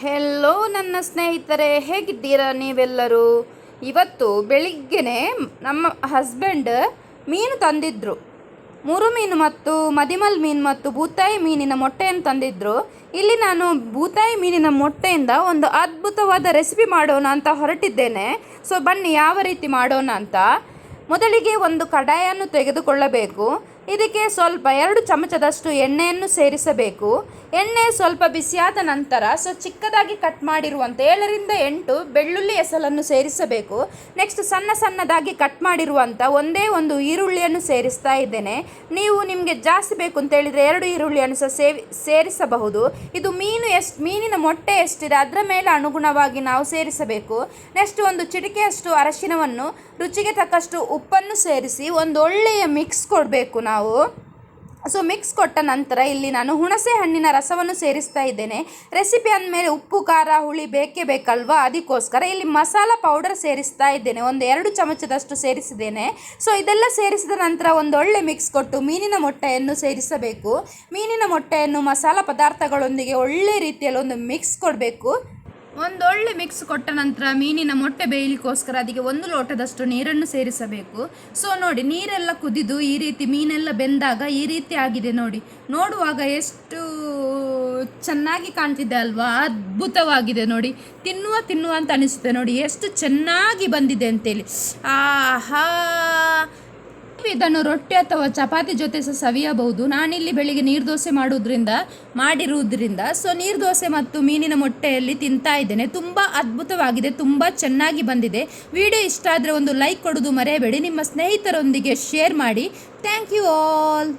Hello ನನ್ನ ಸ್ನೇಹಿತರೆ, ಹೇಗಿದ್ದೀರಾ ನೀವೆಲ್ಲರೂ? ಇವತ್ತು ಬೆಳಿಗ್ಗೆನೆ ನಮ್ಮ ಹಸ್ಬೆಂಡ್ ಮೀನು ತಂದಿದ್ರು. ಮೂರು ಮೀನು ಮತ್ತು ಮದಿಮಲ್ ಮೀನು ಮತ್ತು ಬೂತಾಯಿ ಮೀನಿನ ಮೊಟ್ಟೆಯನ್ನು ತಂದಿದ್ರು. ಇಲ್ಲಿ ನಾನು ಬೂತಾಯಿ ಮೀನಿನ ಮೊಟ್ಟೆಯಿಂದ ಒಂದು ಅದ್ಭುತವಾದ ರೆಸಿಪಿ ಮಾಡೋಣ ಅಂತ ಹೊರಟಿದ್ದೇನೆ. ಸೊ ಬನ್ನಿ, ಯಾವ ರೀತಿ ಮಾಡೋಣ ಅಂತ. ಮೊದಲಿಗೆ ಒಂದು ಕಡಾಯನ್ನು ತೆಗೆದುಕೊಳ್ಳಬೇಕು. ಇದಕ್ಕೆ ಸ್ವಲ್ಪ ಎರಡು ಚಮಚದಷ್ಟು ಎಣ್ಣೆಯನ್ನು ಸೇರಿಸಬೇಕು. ಎಣ್ಣೆ ಸ್ವಲ್ಪ ಬಿಸಿಯಾದ ನಂತರ ಸೊ ಚಿಕ್ಕದಾಗಿ ಕಟ್ ಮಾಡಿರುವಂಥ ಏಳರಿಂದ ಎಂಟು ಬೆಳ್ಳುಳ್ಳಿ ಎಸಲನ್ನು ಸೇರಿಸಬೇಕು. ನೆಕ್ಸ್ಟ್ ಸಣ್ಣ ಸಣ್ಣದಾಗಿ ಕಟ್ ಮಾಡಿರುವಂಥ ಒಂದೇ ಒಂದು ಈರುಳ್ಳಿಯನ್ನು ಸೇರಿಸ್ತಾ ಇದ್ದೇನೆ. ನೀವು ನಿಮಗೆ ಜಾಸ್ತಿ ಬೇಕು ಅಂತ ಹೇಳಿದರೆ ಎರಡು ಈರುಳ್ಳಿಯನ್ನು ಸಹ ಸೇರಿಸಬಹುದು. ಇದು ಮೀನು ಎಷ್ಟು, ಮೀನಿನ ಮೊಟ್ಟೆ ಎಷ್ಟಿದೆ ಅದರ ಮೇಲೆ ಅನುಗುಣವಾಗಿ ನಾವು ಸೇರಿಸಬೇಕು. ನೆಕ್ಸ್ಟ್ ಒಂದು ಚಿಟಿಕೆಯಷ್ಟು ಅರಶಿನವನ್ನು ರುಚಿಗೆ ತಕ್ಕಷ್ಟು ಉಪ್ಪನ್ನು ಸೇರಿಸಿ ಒಂದು ಒಳ್ಳೆಯ ಮಿಕ್ಸ್ ಕೊಡಬೇಕು ನಾವು. ಸೊ ಮಿಕ್ಸ್ ಕೊಟ್ಟ ನಂತರ ಇಲ್ಲಿ ನಾನು ಹುಣಸೆ ಹಣ್ಣಿನ ರಸವನ್ನು ಸೇರಿಸ್ತಾ ಇದ್ದೇನೆ. ರೆಸಿಪಿ ಅಂದಮೇಲೆ ಉಪ್ಪು, ಖಾರ, ಹುಳಿ ಬೇಕೇ ಬೇಕಲ್ವಾ? ಅದಕ್ಕೋಸ್ಕರ ಇಲ್ಲಿ ಮಸಾಲ ಪೌಡರ್ ಸೇರಿಸ್ತಾ ಇದ್ದೇನೆ. ಒಂದು ಎರಡು ಚಮಚದಷ್ಟು ಸೇರಿಸಿದ್ದೇನೆ. ಸೊ ಇದೆಲ್ಲ ಸೇರಿಸಿದ ನಂತರ ಒಂದೊಳ್ಳೆ ಮಿಕ್ಸ್ ಕೊಟ್ಟು ಮೀನಿನ ಮೊಟ್ಟೆಯನ್ನು ಸೇರಿಸಬೇಕು. ಮೀನಿನ ಮೊಟ್ಟೆಯನ್ನು ಮಸಾಲ ಪದಾರ್ಥಗಳೊಂದಿಗೆ ಒಳ್ಳೆ ರೀತಿಯಲ್ಲಿ ಒಂದು ಮಿಕ್ಸ್ ಕೊಡಬೇಕು. ಒಂದು ಒಳ್ಳೆ ಮಿಕ್ಸ್ ಕೊಟ್ಟ ನಂತರ ಮೀನಿನ ಮೊಟ್ಟೆ ಬೇಯಲಿಕ್ಕೋಸ್ಕರ ಅದಕ್ಕೆ ಒಂದು ಲೋಟದಷ್ಟು ನೀರನ್ನು ಸೇರಿಸಬೇಕು. ಸೊ ನೋಡಿ, ನೀರೆಲ್ಲ ಕುದಿದು ಈ ರೀತಿ ಮೀನೆಲ್ಲ ಬೆಂದಾಗ ಈ ರೀತಿ ಆಗಿದೆ ನೋಡಿ. ನೋಡುವಾಗ ಎಷ್ಟು ಚೆನ್ನಾಗಿ ಕಾಣ್ತಿದೆ ಅಲ್ವಾ? ಅದ್ಭುತವಾಗಿದೆ ನೋಡಿ. ತಿನ್ನುವ ತಿನ್ನುವ ಅಂತ ಅನಿಸುತ್ತೆ ನೋಡಿ. ಎಷ್ಟು ಚೆನ್ನಾಗಿ ಬಂದಿದೆ ಅಂತೇಳಿ. ಆಹಾ! ಇದನ್ನು ರೊಟ್ಟಿ ಅಥವಾ ಚಪಾತಿ ಜೊತೆ ಸಹ ಸವಿಯಬಹುದು. ನಾನಿಲ್ಲಿ ಬೆಳಿಗ್ಗೆ ನೀರು ದೋಸೆ ಮಾಡೋದ್ರಿಂದ ಮಾಡಿರುವುದರಿಂದ ಸೊ ನೀರು ದೋಸೆ ಮತ್ತು ಮೀನಿನ ಮೊಟ್ಟೆಯಲ್ಲಿ ತಿಂತಾ ಇದ್ದೇನೆ. ತುಂಬ ಅದ್ಭುತವಾಗಿದೆ, ತುಂಬ ಚೆನ್ನಾಗಿ ಬಂದಿದೆ. ವಿಡಿಯೋ ಇಷ್ಟ ಆದರೆ ಒಂದು ಲೈಕ್ ಕೊಡೋದು ಮರೆಯಬೇಡಿ. ನಿಮ್ಮ ಸ್ನೇಹಿತರೊಂದಿಗೆ ಶೇರ್ ಮಾಡಿ. Thank you all.